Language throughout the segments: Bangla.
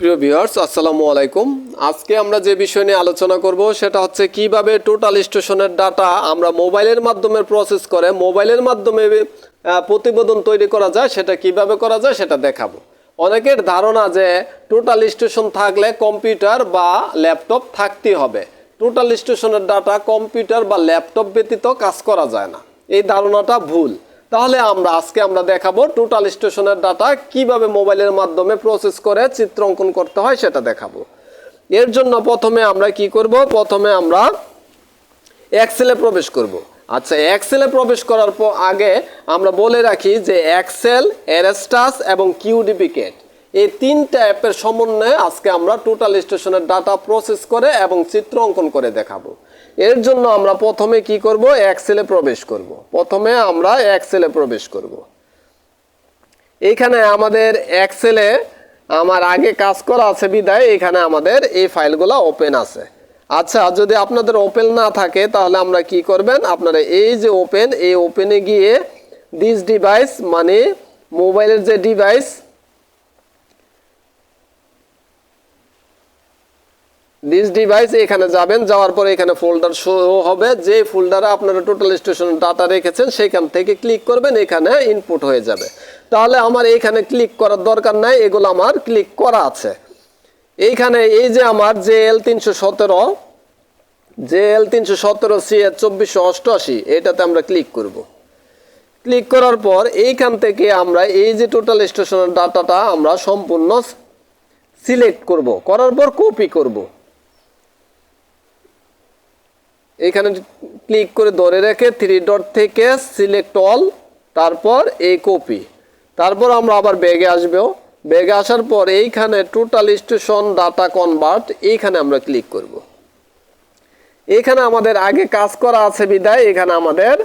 প্রিয় ভিউয়ার্স, আসসালামু আলাইকুম। আজকে আমরা যে বিষয় নিয়ে আলোচনা করব সেটা হচ্ছে কীভাবে টোটাল স্টেশনের ডাটা আমরা মোবাইলের মাধ্যমে প্রসেস করে, মোবাইলের মাধ্যমে প্রতিবেদন তৈরি করা যায়, সেটা কীভাবে করা যায় সেটা দেখাবো। অনেকের ধারণা যে টোটাল স্টেশন থাকলে কম্পিউটার বা ল্যাপটপ থাকতেই হবে। টোটাল স্টেশনের ডাটা কম্পিউটার বা ল্যাপটপ ব্যতীত কাজ করা যায় না। এই ধারণাটা ভুল। তাহলে আমরা আজকে আমরা দেখাবো টোটাল স্টেশনের ডাটা কীভাবে মোবাইলের মাধ্যমে প্রসেস করে চিত্র অঙ্কন করতে হয় সেটা দেখাবো। এর জন্য প্রথমে আমরা কি করব? প্রথমে আমরা এক্সেলে প্রবেশ করব। আচ্ছা এক্সেলে প্রবেশ করার পর আগে আমরা বলে রাখি যে এক্সেল এরেস্টাস এবং কিউডিপিকেট এই তিনটা অ্যাপের সমন্বয়ে আজকে আমরা টোটাল স্টেশনের ডাটা প্রসেস করে এবং চিত্র অঙ্কন করে দেখাবো। এর জন্য আমরা প্রথমে কি করব? এক্সেলে প্রবেশ করব। প্রথমে আমরা এক্সেলে প্রবেশ করব। এইখানে আমাদের এক্সেলে আমার আগে কাজ করা আছে বিদায়, এখানে আমাদের এই ফাইলগুলো ওপেন আছে। আচ্ছা যদি আপনাদের ওপেন না থাকে, তাহলে আমরা কি করবেন? আপনারা এই যে ওপেন এই ওপেনে গিয়ে দিস ডিভাইস মানে মোবাইলের যে ডিভাইস দিস ডিভাইস এখানে যাবেন, যাওয়ার পরে এখানে ফোল্ডার শো হবে। যে ফোল্ডারে আপনারা টোটাল স্টেশন ডাটা রেখেছেন, সেখান থেকে ক্লিক করবেন, এখানে ইনপুট হয়ে যাবে। তাহলে আমার এইখানে ক্লিক করার দরকার নাই, এগুলো আমার ক্লিক করা আছে। এইখানে এই যে আমার জে এল তিনশো সতেরো জে এল তিনশো সতেরো সি এর চব্বিশশো অষ্টআশি, এটাতে আমরা ক্লিক করব। ক্লিক করার পর এইখান থেকে আমরা এই যে টোটাল স্টেশনের ডাটাটা আমরা সম্পূর্ণ সিলেক্ট করব। করার পর কপি করব। এখানে ক্লিক করে ধরে রেখে থ্রি ডট থেকে সিলেক্ট অল তারপর এই কপি তারপর আমরা আবার ব্যাগে আসব ব্যাগে আসার পর এইখানে টোটাল স্টেশন ডাটা কনভার্ট এইখানে আমরা ক্লিক করব। এখানে আমাদের আগে কাজ করা আছে বিদায়, এখানে আমাদের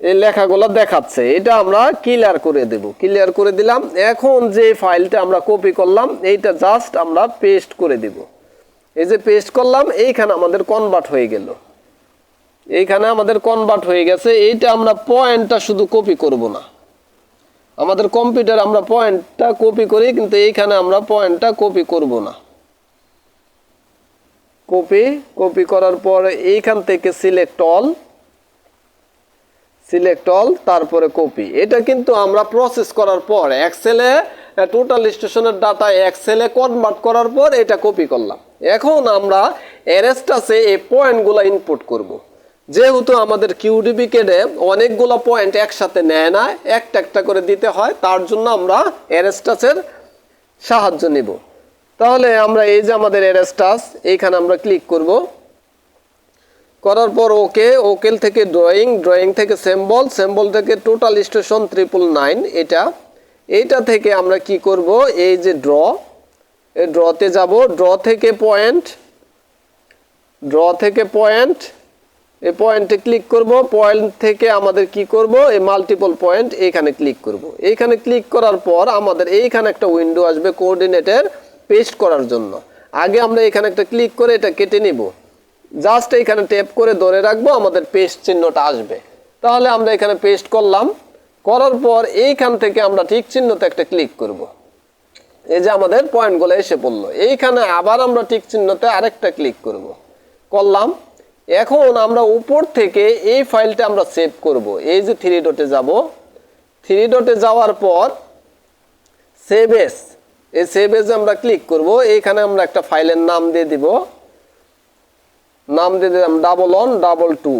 এই লেখাগুলো দেখাচ্ছে। এটা আমরা ক্লিয়ার করে দেব। ক্লিয়ার করে দিলাম। এখন যে ফাইলটা আমরা কপি করলাম, এইটা জাস্ট আমরা পেস্ট করে দিব। এই যে পেস্ট করলাম, এইখানে আমাদের কনভার্ট হয়ে গেল। এইখানে আমাদের কনভার্ট হয়ে গেছে, এইটা আমরা পয়েন্টটা শুধু কপি করব না। আমাদের কম্পিউটার আমরা পয়েন্টটা কপি করি, কিন্তু এইখানে আমরা পয়েন্টটা কপি করব না। কপি কপি করার পর এইখান থেকে সিলেক্ট অল সিলেক্ট অল তারপরে কপি এটা কিন্তু আমরা প্রসেস করার পর এক্সেলে টোটাল স্টেশনের ডাটা এক্সেলে কনভার্ট করার পর এটা কপি করলাম। এখন আমরা অ্যারেস্টাসে এই পয়েন্টগুলো ইনপুট করব। যেহেতু আমাদের কিউডিবিকেডে অনেকগুলো পয়েন্ট একসাথে নেয় না, একটা একটা করে দিতে হয়, তার জন্য আমরা অ্যারেস্টাসের সাহায্য নিব। তাহলে আমরা এই যে আমাদের এরেস্টাস এইখানে আমরা ক্লিক করব। করার পর ওকে ওকেল থেকে ড্রয়িং ড্রয়িং থেকে সেম্বল সেম্বল থেকে টোটাল স্টেশন ট্রিপল নাইন এটা। এইটা থেকে আমরা কি করব? এই যে ড্র ড্রতে যাব। ড্র থেকে পয়েন্ট, ড্র থেকে পয়েন্ট এই পয়েন্টে ক্লিক করব। পয়েন্ট থেকে আমাদের কি করব? এই মাল্টিপল পয়েন্ট এইখানে ক্লিক করব। এইখানে ক্লিক করার পর আমাদের এইখানে একটা উইন্ডো আসবে কোঅর্ডিনেটের পেস্ট করার জন্য। আগে আমরা এখানে একটা ক্লিক করে এটা কেটে নিব। জাস্ট এখানে ট্যাপ করে ধরে রাখব, আমাদের পেস্ট চিহ্নটা আসবে। তাহলে আমরা এখানে পেস্ট করলাম। করার পর এইখান থেকে আমরা ঠিক চিহ্নতে একটা ক্লিক করব। এই যে আমাদের পয়েন্টগুলো এসে পড়ল। এইখানে আবার আমরা ঠিক চিহ্নতে আরেকটা ক্লিক করব। করলাম। এখন আমরা উপর থেকে এই ফাইলটা আমরা সেভ করব। এই যে থ্রি ডটে যাব। থ্রি ডটে যাওয়ার পর সেভ এস এই সেভ এসে আমরা ক্লিক করব। এইখানে আমরা একটা ফাইলের নাম দিয়ে দিব। নাম দিয়ে দিলাম ডাবল ওয়ান ডাবল টু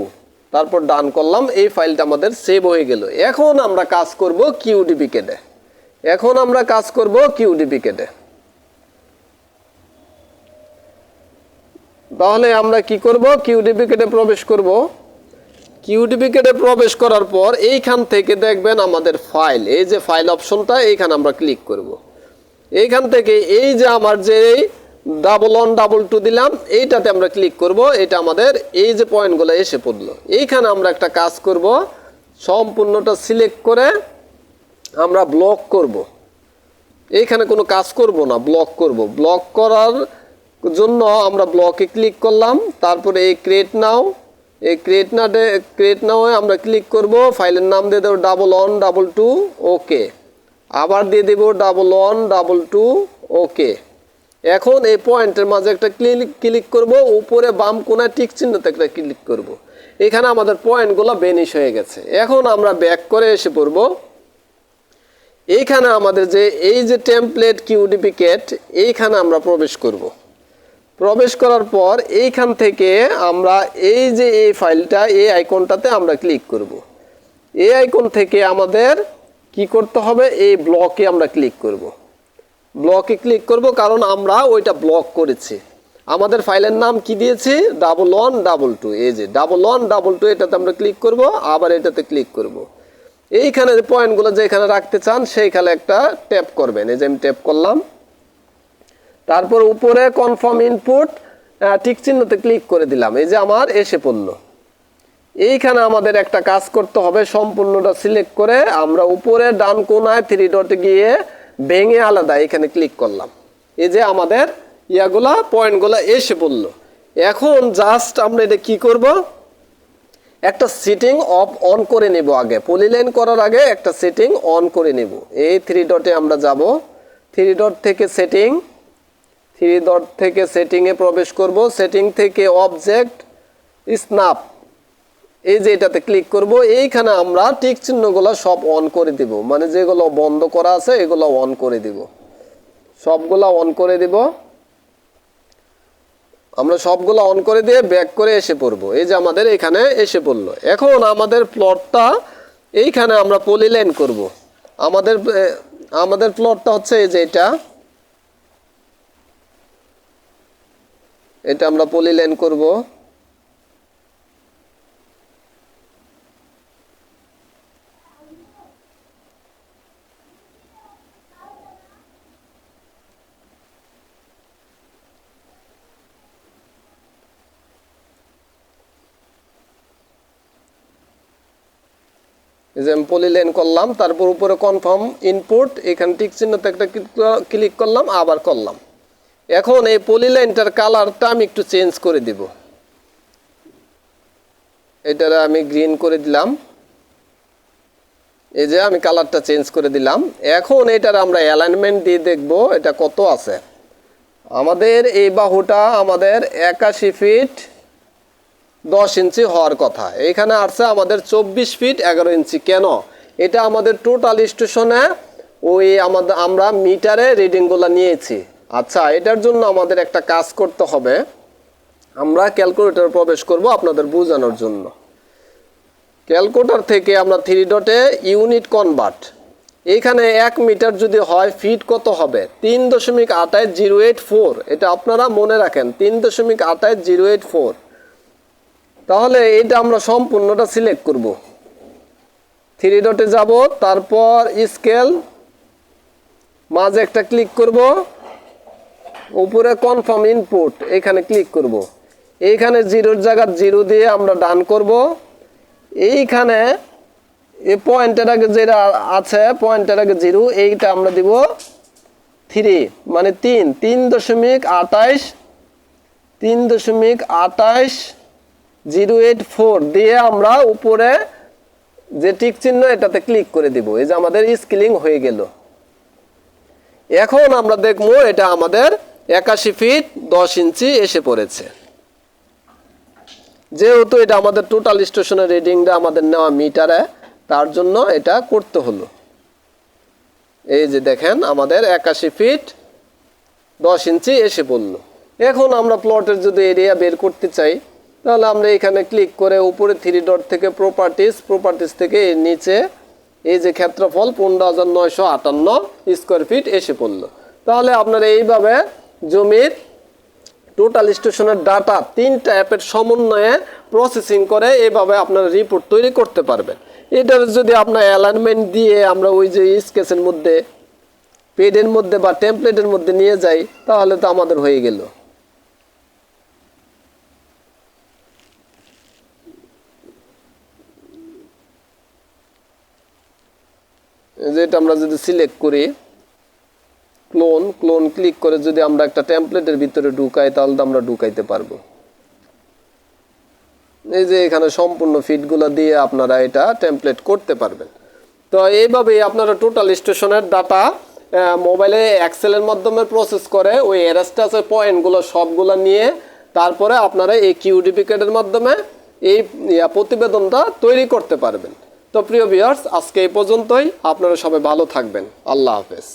তারপর ডান করলাম। এই ফাইলটা আমাদের সেভ হয়ে গেল। এখন আমরা কাজ করব কিউডিপিকেটে এখন আমরা কাজ করব কিউডিপিকেটে তাহলে আমরা কি করব? কিউডিপিকেটে প্রবেশ করব। কিউডিপিকেটে প্রবেশ করার পর এইখান থেকে দেখবেন আমাদের ফাইল, এই যে ফাইল অপশনটা, এইখানে আমরা ক্লিক করব। এইখান থেকে এই যে আমার যে ডাবল ওয়ান ডাবল টু দিলাম, এইটাতে আমরা ক্লিক করব, এটা আমাদের এই যে পয়েন্টগুলো এসে পড়ল। এইখানে আমরা একটা কাজ করব, সম্পূর্ণটা সিলেক্ট করে আমরা ব্লক করব। এইখানে কোনো কাজ করব না ব্লক করব। ব্লক করার জন্য আমরা ব্লকে ক্লিক করলাম, তারপরে এই ক্রিয়েট নাও এই ক্রিয়েট না ক্রিয়েট নাও আমরা ক্লিক করব ফাইলের নাম দিয়ে দেবো double one double two okay আবার দিয়ে দেব double one double two okay এখন এই পয়েন্টের মাঝে একটা ক্লিক ক্লিক করব, উপরে বাম কোনায় টিক চিহ্নতে একটা ক্লিক করব। এখানে আমাদের পয়েন্টগুলো বেনিশ হয়ে গেছে। এখন আমরা ব্যাক করে এসে পড়ব। এইখানে আমাদের যে, এই যে টেমপ্লেট কিউডিপিকেট এইখানে আমরা প্রবেশ করব। প্রবেশ করার পর এইখান থেকে আমরা এই যে এই ফাইলটা, এই আইকনটাতে আমরা ক্লিক করব। এই আইকন থেকে আমাদের কি করতে হবে? এই ব্লকে আমরা ক্লিক করব। ব্লকে ক্লিক করব কারণ আমরা ওইটা ব্লক করেছি। আমাদের ফাইলের নাম কি দিয়েছি? ডাবল ওয়ান ডাবল টু এই যে ডাবল ওয়ান ডাবল টু এটাতে আমরা ক্লিক করব, আবার এটাতে ক্লিক করব। এইখানে যে পয়েন্টগুলো যেখানে রাখতে চান, সেইখানে একটা ট্যাপ করবেন। এই যে আমি ট্যাপ করলাম। তারপর উপরে কনফার্ম ইনপুট টিক চিহ্নতে ক্লিক করে দিলাম। এই যে আমার এসে পড়ল। এইখানে আমাদের একটা কাজ করতে হবে, সম্পূর্ণটা সিলেক্ট করে আমরা উপরে ডান কোনায় থ্রি ডটে গিয়ে ভেঙে আলাদা এখানে ক্লিক করলাম। এই যে আমাদের ইয়াগুলা, পয়েন্টগুলো এসে পড়ল। এখন জাস্ট আমরা এটা কি করব? একটা সিটিং অফ অন করে নেব আগে। পলিলাইন করার আগে একটা সেটিং অন করে নেব। এই থ্রি ডটে আমরা যাব। থ্রি ডট থেকে সেটিং থ্রি ডট থেকে সেটিংয়ে প্রবেশ করব। সেটিং থেকে অবজেক্ট স্ন্যাপ এই যে এটাতে ক্লিক করব। এইখানে আমরা টিক চিহ্নগুলো সব অন করে দিব। মানে যেগুলো বন্ধ করা আছে, এগুলো অন করে দিব। সবগুলো অন করে দিব। আমরা সবগুলো অন করে দিয়ে ব্যাক করে এসে পড়ব। এই যে আমাদের এখানে এসে পড়ল। এখন আমাদের প্লটটা এইখানে আমরা পলি লাইন করব। আমাদের আমাদের প্লটটা হচ্ছে এই যে এটা। এটা আমরা পলি লাইন করব। যে আমি পলিলাইন করলাম, তারপর উপরে কনফার্ম ইনপুট এখানে টিক চিহ্নতে একটা ক্লিক করলাম, আবার করলাম। এখন এই পলিলাইনটার কালারটা আমি একটু চেঞ্জ করে দিব। এটার আমি গ্রিন করে দিলাম। এই যে আমি কালারটা চেঞ্জ করে দিলাম। এখন এটার আমরা অ্যালাইনমেন্ট দিয়ে দেখব এটা কত আছে। আমাদের এই বাহুটা আমাদের একাশি ফিট দশ ইঞ্চি হওয়ার কথা। এখানে আসছে আমাদের চব্বিশ ফিট এগারো ইঞ্চি। কেন? এটা আমাদের টোটাল স্টেশনে ওই আমাদের, আমরা মিটারে রিডিংগুলো নিয়েছি। আচ্ছা এটার জন্য আমাদের একটা কাজ করতে হবে। আমরা ক্যালকুলেটর প্রবেশ করব আপনাদের বোঝানোর জন্য। ক্যালকুলেটর থেকে আমরা থ্রি ডটে ইউনিট কনভার্ট এইখানে এক মিটার যদি হয় ফিট কত হবে? তিন দশমিক আটাইশ জিরো এইট ফোর এটা আপনারা মনে রাখেন, তিন দশমিক আটাইশ জিরো এইট ফোর তাহলে এটা আমরা সম্পূর্ণটা সিলেক্ট করব। থ্রি ডটে যাব, তারপর স্কেল মাঝে একটা ক্লিক করব, উপরে কনফার্ম ইনপুট এখানে ক্লিক করব। এইখানে জিরোর জায়গা জিরো দিয়ে আমরা ডান করব। এইখানে এই পয়েন্টের আগে যেটা আছে পয়েন্টের আগে জিরো এইটা আমরা দিব থ্রি মানে তিন তিন দশমিক আটাইশ তিন দশমিক আটাইশ জিরো এইট ফোর দিয়ে আমরা উপরে যে টিক চিহ্ন, এটাতে ক্লিক করে দিব। এই যে আমাদের স্কিলিং হয়ে গেল। এখন আমরা দেখব এটা আমাদের একাশি ফিট দশ ইঞ্চি এসে পড়েছে। যেহেতু এটা আমাদের টোটাল স্টেশনের রিডিংটা আমাদের নেওয়া মিটারে তার জন্য এটা করতে হলো। এই যে দেখেন, আমাদের একাশি ফিট দশ ইঞ্চি এসে পড়ল। এখন আমরা প্লটের যদি এরিয়া বের করতে চাই তাহলে আমরা এখানে ক্লিক করে উপরে থ্রি ডট থেকে প্রপার্টিস প্রপার্টিস থেকে নিচে এই যে ক্ষেত্রফল পনেরো হাজার নয়শো আটান্ন স্কোয়ার ফিট এসে পড়ল। তাহলে আপনারা এইভাবে জমির টোটাল স্টেশনের ডাটা তিনটা অ্যাপের সমন্বয়ে প্রসেসিং করে এভাবে আপনারা রিপোর্ট তৈরি করতে পারবেন। এটার যদি আপনার অ্যালাইনমেন্ট দিয়ে আমরা ওই যে স্কেচের মধ্যে পেডের মধ্যে বা টেমপ্লেটের মধ্যে নিয়ে যাই, তাহলে তো আমাদের হয়ে গেল। এই যে এটা আমরা যদি সিলেক্ট করি ক্লোন ক্লোন ক্লিক করে যদি আমরা একটা টেমপ্লেটের ভিতরে ঢুকাই, তাহলে তো আমরা ঢুকাইতে পারব। এই যে এখানে সম্পূর্ণ ফিটগুলো দিয়ে আপনারা এটা টেমপ্লেট করতে পারবেন। তো এইভাবেই আপনারা টোটাল স্টেশনের ডাটা মোবাইলে এক্সেলের মাধ্যমে প্রসেস করে, ওই এরাস্টাসের পয়েন্টগুলো সবগুলো নিয়ে তারপরে আপনারা এই কিউডিফিকেটের মাধ্যমে এই প্রতিবেদনটা তৈরি করতে পারবেন। তো প্রিয় ভিউয়ার্স আজকে এই পর্যন্তই। আপনারা সবাই ভালো থাকবেন। আল্লাহ হাফেজ।